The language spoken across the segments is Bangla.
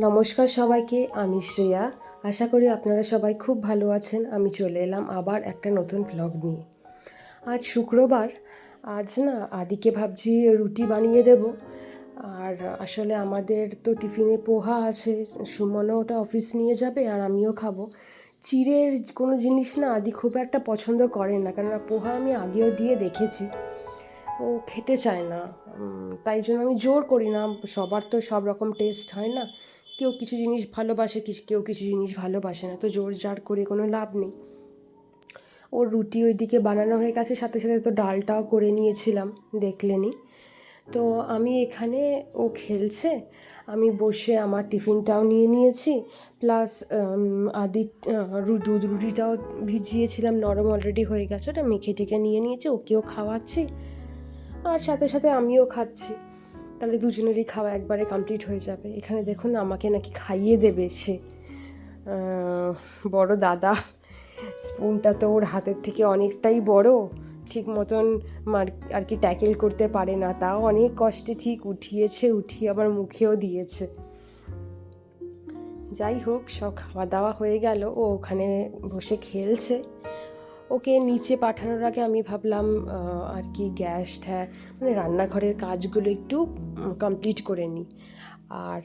নমস্কার সবাইকে, আমি শ্রেয়া। আশা করি আপনারা সবাই খুব ভালো আছেন। আমি চলে এলাম আবার একটা নতুন ভ্লগ নিয়ে। আজ শুক্রবার, আজ না আদিকে ভাবছি রুটি বানিয়ে দেব। আর আসলে আমাদের তো টিফিনে পোহা আছে, সুমনও ওটা অফিস নিয়ে যাবে আর আমিও খাব। চিড়ের কোনো জিনিস না আদি খুব একটা পছন্দ করে না, কেননা পোহা আমি আগেও দিয়ে দেখেছি। ও খেতে চায় না। তাই জন্য আমি জোর করি না। সবার তো সব রকম টেস্ট হয় না। কেউ কিছু জিনিস ভালোবাসে কেউ কিছু জিনিস ভালোবাসে না, তো জোর জার করে কোনো লাভ নেই। ওর রুটি ওইদিকে বানানো হয়ে গেছে, সাথে সাথে তো ডালটাও করে নিয়েছিলাম দেখলেনি তো আমি এখানে, ও খেলছে, আমি বসে আমার টিফিনটাও নিয়ে নিয়েছি, প্লাস আদি দুধ রুটিটাও ভিজিয়েছিলাম, নরম অলরেডি হয়ে গেছে, ওটা মেখে টেকে নিয়ে নিয়েছি, ওকেও খাওয়াচ্ছি, আর সাথে সাথে আমিও খাচ্ছি। তাহলে দুজনেরই খাওয়া একবারে কমপ্লিট হয়ে যাবে। এখানে দেখুন আমাকে নাকি খাইয়ে দেবে সে। বড় দাদা, স্পুনটা তো ওর হাতের থেকে অনেকটাই বড়। ঠিক মতন আর কি ট্যাকেল করতে পারে না। তাও অনেক কষ্টে ঠিক উঠিয়েছে, উঠিয়ে আবার মুখেও দিয়েছে। যাই হোক, সব খাওয়া দাওয়া হয়ে গেল। ও ওখানে বসে খেলছে। ওকে নিচে পাঠানোর আগে আমি ভাবলাম আর কি গ্যাস হ্যাঁ মানে রান্নাঘরের কাজগুলো একটু কমপ্লিট করে নিই আর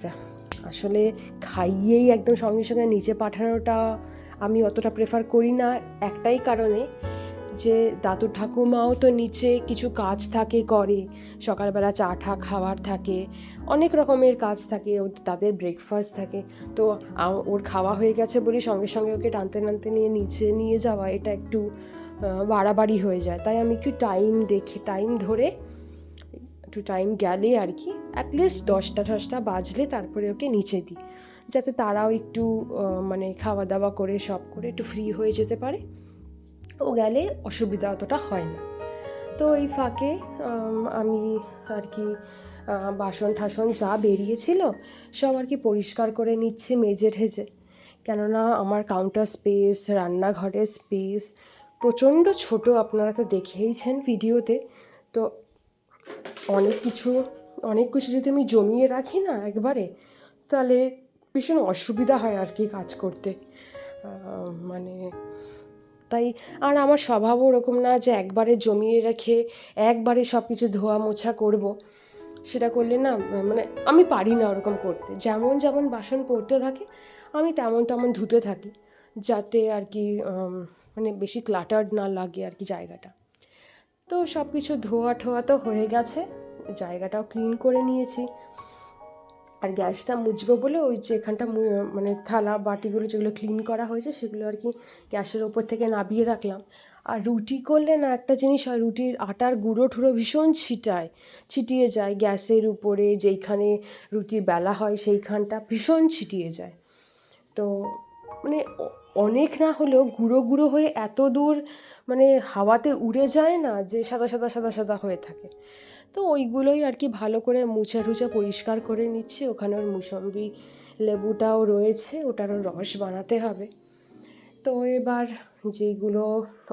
আসলে খাইয়েই একদম সঙ্গে সঙ্গে নিচে পাঠানোটা আমি অতটা প্রেফার করি না, একটাই কারণে যে দাদু ঠাকুমাও তো নিচে কিছু কাজ থাকে, করে। সকালবেলা চা ঠা খাওয়ার থাকে, অনেক রকমের কাজ থাকে, ও- তাদের ব্রেকফাস্ট থাকে। তো ওর খাওয়া হয়ে গেছে বলে সঙ্গে সঙ্গে ওকে টানতে টানতে নিয়ে নিচে নিয়ে যাওয়া, এটা একটু বাড়াবাড়ি হয়ে যায়। তাই আমি একটু টাইম দেখে টাইম ধরে একটু টাইম গেলে আর কি অ্যাটলিস্ট দশটা দশটা বাজলে তারপরে ওকে নিচে দিই। যাতে তারাও একটু মানে খাওয়া দাওয়া করে, সব করে একটু ফ্রি হয়ে যেতে পারে। ও গেলে অসুবিধা অতটা হয় না। তো এই ফাঁকে আমি আর কি বাসন ঠাসন যা বেরিয়েছিল সব আর কি পরিষ্কার করে নিচ্ছে মেজে ঠেজে। কেননা আমার কাউন্টার স্পেস রান্নাঘরের স্পেস প্রচণ্ড ছোট আপনারা তো দেখেইছেন ভিডিওতে। তো অনেক কিছু অনেক কিছু যদি আমি জমিয়ে রাখি না একবারে, তাহলে ভীষণ অসুবিধা হয় আর কি কাজ করতে। মানে তাই আর আমার স্বভাবও ওরকম না যে একবারে জমিয়ে রেখে একবারে সব কিছু ধোয়া মোছা করব। সেটা করলে না মানে আমি পারি না ওরকম করতে। যেমন যেমন বাসন পড়তে থাকে, আমি তেমন তেমন ধুতে থাকি। যাতে আর কি মানে বেশি ক্লাটার্ড না লাগে আর কি জায়গাটা। তো সব কিছু ধোয়া ঠোয়া তো হয়ে গেছে, জায়গাটাও ক্লিন করে নিয়েছি। আর গ্যাসটা মুছবো বলে ওই যে এখানটা মানে থালা, বাটিগুলো যেগুলো ক্লিন করা হয়েছে সেগুলো আর কি গ্যাসের ওপর থেকে নাবিয়ে রাখলাম। আর রুটি করলে না একটা জিনিস হয়, রুটির আটার গুঁড়ো ঠুড়ো ভীষণ ছিটায়, ছিটিয়ে যায়। গ্যাসের উপরে যেইখানে রুটি বেলা হয় সেইখানটা ভীষণ ছিটিয়ে যায়। তো মানে অনেক না হলেও গুঁড়ো গুঁড়ো হয়ে এত দূর মানে হাওয়াতে উড়ে যায় না যে সাদা সাদা সাদা সাদা হয়ে থাকে। তো ওইগুলোই আর কি ভালো করে মুছে টুছে পরিষ্কার করে নিচ্ছি। ওখানে ওর মুসম্বি লেবুটাও রয়েছে ওটারও রস বানাতে হবে। তো এবার যেগুলো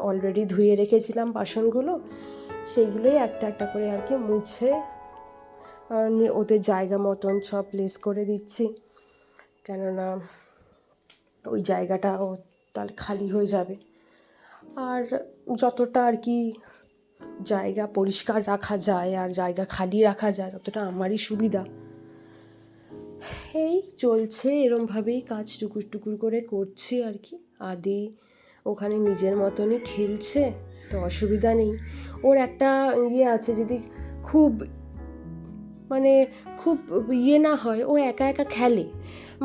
অলরেডি ধুয়ে রেখেছিলাম বাসনগুলো, সেইগুলোই একটা একটা করে আর কি মুছে ওদের জায়গা মতন সব প্লেস করে দিচ্ছি। কেননা ওই জায়গাটাও তাহলে খালি হয়ে যাবে। আর যতটা আর কি জায়গা পরিষ্কার রাখা যায় আর জায়গা খালি রাখা যায়, ততটা আমারই সুবিধা। এই চলছে, এরমভাবেই কাজ টুকুর টুকুর করে করছি আর কি। আদি ওখানে নিজের মতনই খেলছে তো অসুবিধা নেই। ওর একটা ইয়ে আছে, যদি খুব মানে খুব ইয়ে না হয়, ও একা একা খেলে।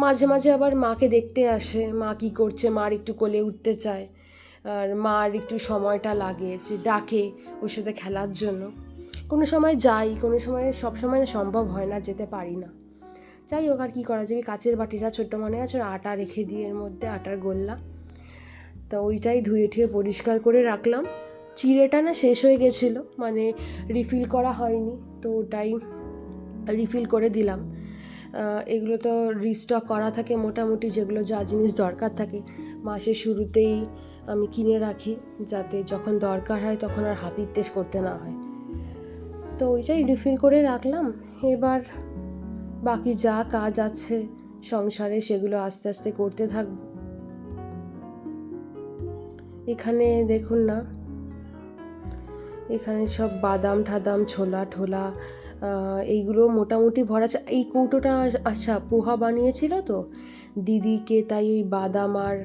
মাঝে মাঝে আবার মাকে দেখতে আসে, মা কী করছে, মার একটু কোলে উঠতে চায়, আর মার একটু সময়টা লাগে, যে ডাকে ওর সাথে খেলার জন্য। কোনো সময় যাই, কোনো সময় সব সময় সম্ভব হয় না, যেতে পারি না। যাই হোক, আর কী করা যাবে, কাচের বাটিটা ছোট্ট মনে আছে আটা রেখে দিয়ে এর মধ্যে আটার গোল্লা। তা ওইটাই ধুয়ে টুয়ে পরিষ্কার করে রাখলাম। চিড়েটা না শেষ হয়ে গেছিল মানে রিফিল করা হয়নি, তো ওটাই রিফিল করে দিলাম। এগুলো তো রিস্টক করা থাকে মোটামুটি, যেগুলো যা জিনিস দরকার থাকে। মাসের শুরুতেই আমি কিনে রাখি, যাতে যখন দরকার হয় তখন আর হাপির তেজ করতে না হয়। তো ওইটাই রিফিল করে রাখলাম। এবার বাকি যা কাজ আছে সংসারে সেগুলো আস্তে আস্তে করতে থাকব এখানে দেখুন না। এখানে সব বাদাম ঠাদাম ছোলা ঠোলা এইগুলো মোটামুটি ভরা এই কৌটোটা আচ্ছা পোহা বানিয়েছিল তো? দিদিকে তাই ওই বাদাম আর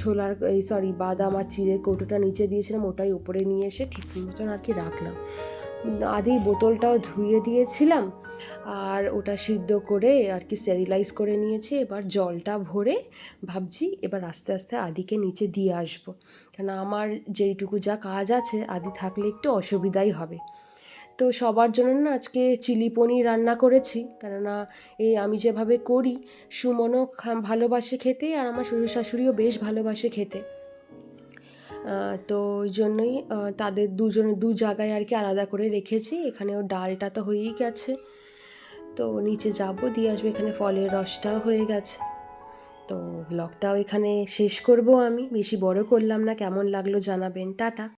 ছোলার, এই সরি বাদাম আর চিড়ের কৌটোটা নিচে দিয়েছিলাম, ওটাই উপরে নিয়ে এসে ঠিক মতন আর কি রাখলাম। আদির বোতলটাও ধুয়ে দিয়েছিলাম আর ওটা সিদ্ধ করে আর কি স্যারিলাইজ করে নিয়েছি। এবার জলটা ভরে ভাবছি এবার আস্তে আস্তে আদিকে নিচে দিয়ে আসব। কেন আমার যেইটুকু যা কাজ আছে, আদি থাকলে একটু অসুবিধাই হবে। তো সবার জন্য না আজকে চিলি পনির রান্না করেছি। কেননা এই আমি যেভাবে করি, সুমনও ভালোবাসে খেতে আর আমার শ্বশুর শাশুড়িও বেশ ভালোবাসে খেতে। তো ওই জন্যই তাদের দুজন দু জায়গায় আর কি আলাদা করে রেখেছি। এখানেও ডালটা তো হয়েই গেছে। তো নিচে যাব, দিয়ে আসব এখানে ফলের রসটাও হয়ে গেছে। তো ব্লগটাও এখানে শেষ করব আমি। বেশি বড় করলাম না, কেমন লাগল জানাবেন। টাটা।